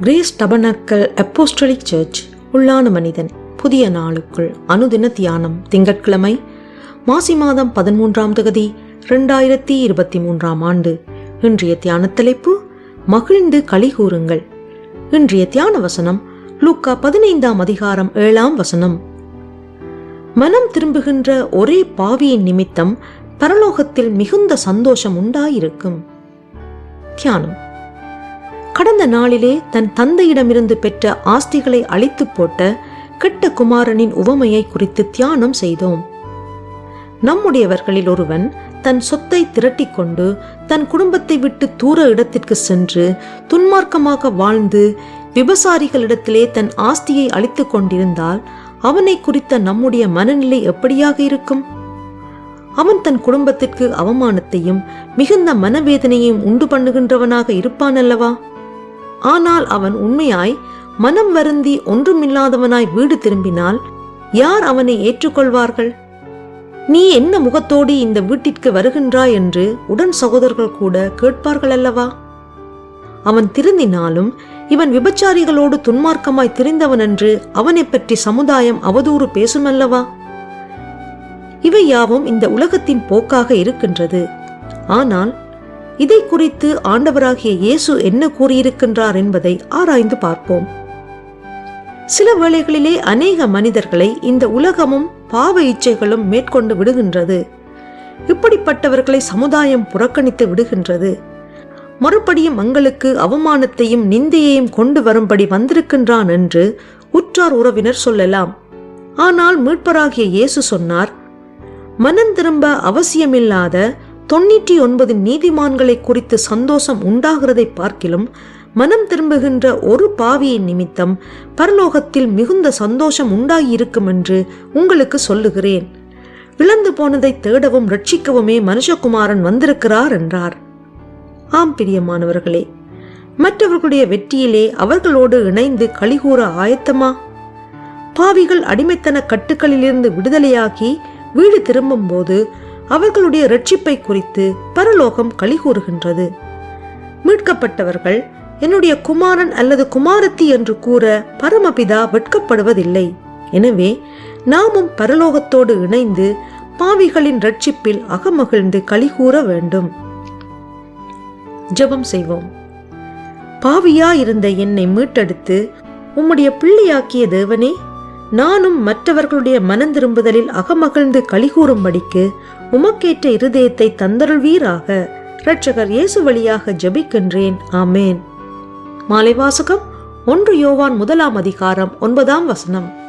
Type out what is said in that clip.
Grace tabernacle apostolic search உள்ளான மனிதன் புதிய நாளுக்குள் அனுதின தியானம் திங்கட்கிழமை மாசி மாதம் பதிமூன்றாம் தகுதி ரெண்டாயிரத்தி இருபத்தி மூன்றாம் ஆண்டு. இன்றைய தியான தலைப்பு மகிழ்ந்து களி கூறுங்கள். இன்றைய தியான வசனம் லூக்கா பதினைந்தாம் அதிகாரம் ஏழாம் வசனம். மனம் திரும்புகின்ற ஒரே பாவியின் நிமித்தம் பரலோகத்தில் மிகுந்த சந்தோஷம் உண்டாயிருக்கும். தியானம். கடந்த நாளிலே தன் தந்தையிடமிருந்து பெற்ற ஆஸ்திகளை அழித்து போட்ட கெட்ட குமாரனின் உவமையை குறித்து தியானம் செய்தோம். நம்முடையவர்களில் ஒருவன் தன் சொத்தை திரட்டிக் கொண்டு தன் குடும்பத்தை விட்டு தூர இடத்திற்கு சென்று துன்மார்க்கமாக வாழ்ந்து விபசாரிகளிடத்திலே தன் ஆஸ்தியை அழித்துக் கொண்டிருந்தால் அவனை குறித்த நம்முடைய மனநிலை எப்படியாக இருக்கும்? அவன் தன் குடும்பத்திற்கு அவமானத்தையும் மிகுந்த மனவேதனையும் உண்டு பண்ணுகின்றவனாக இருப்பான் அல்லவா? ஆனால் அவன் உண்மையாய் மனம் வருந்தி ஒன்றுமில்லாதவனாய் வீடு திரும்பினால் யார் அவனை ஏற்றுக்கொள்வார்கள்? நீ என்ன முகத்தோடு இந்த வீட்டிற்கு வருகின்றாய் என்று உடன் சகோதரர்கள் கூட கேட்பார்கள் அல்லவா? அவன் திருந்தினாலும் இவன் விபச்சாரிகளோடு துன்மார்க்கமாய் திரிந்தவன் என்று அவனை பற்றி சமுதாயம் அவதூறு பேசுமல்லவா இவை யாவும் இந்த உலகத்தின் போக்காக இருக்கின்றது. ஆனால் இதை குறித்து ஆண்டவராகிய இயேசு என்ன கூறியிருக்கின்றார் என்பதை ஆராய்ந்து பார்ப்போம். சில வேளைகளிலே அநேக மனிதர்களை இந்த உலகமும் பாவ இச்சைகளும் மேற்கொண்டு விடுகின்றது. இப்படிப்பட்டவர்களை சமுதாயம் புறக்கணித்து விடுகின்றது. மறுபடியும் மங்களுக்கு அவமானத்தையும் நிந்தையையும் கொண்டு வரும்படி வந்திருக்கின்றான் என்று உற்றார் உறவினர் சொல்லலாம். ஆனால் மீட்பராகிய இயேசு சொன்னார் மனம் திரும்ப அவசியமில்லாத தொண்ணூற்றி ஒன்பது நீதிமான்களை குறித்து சந்தோஷம் உண்டாகிறதை பார்க்கிலும் மனம் திரும்புகின்ற ஒரு பாவியின் நிமித்தம் பரலோகத்தில் மிகுந்த சந்தோஷம் உண்டாகியிருக்கும் என்று உங்களுக்கு சொல்லுகிறேன். இழந்து போனதை தேடவும் ரட்சிக்கவுமே மனுஷகுமாரன் வந்திருக்கிறார் என்றார். ஆம் பிரியமானவர்களே மற்றவர்களுடைய வெற்றியிலே அவர்களோடு இணைந்து கழிகூற ஆயத்தமா? பாவிகள் அடிமைத்தன கட்டுக்களிலிருந்து விடுதலையாகி வீடு திரும்பும்போது அவர்களுடைய ரட்சிப்பை குறித்து பரலோகம் கலிகூறுகின்றது மீட்கப்பட்டவர்கள் என்னுடைய குமாரன் அல்லது குமாரத்தி என்று கூற பரமபிதா வெட்கப்படுவதில்லை. எனவே நாமும் பரலோகத்தோடு இணைந்து பாவிகளின் ரட்சிப்பில் அகமகிழ்ந்து கலிகூற வேண்டும். ஜெபம் செய்வோம். பாவியா இருந்த என்னை மீட்டெடுத்து உம்முடைய பிள்ளையாக்கிய தேவனே நானும் மற்றவர்களுடைய மனந்திரும்புதலில் அகமகிழ்ந்து கலிகூறும்படிக்கு உமக்கேற்ற இருதயத்தை தந்தருள்வீராக. இரட்சகர் இயேசு வழியாக ஜபிக்கின்றேன். ஆமேன். மாலை வாசகம் ஒன்று யோவான் முதலாம் அதிகாரம் ஒன்பதாம் வசனம்.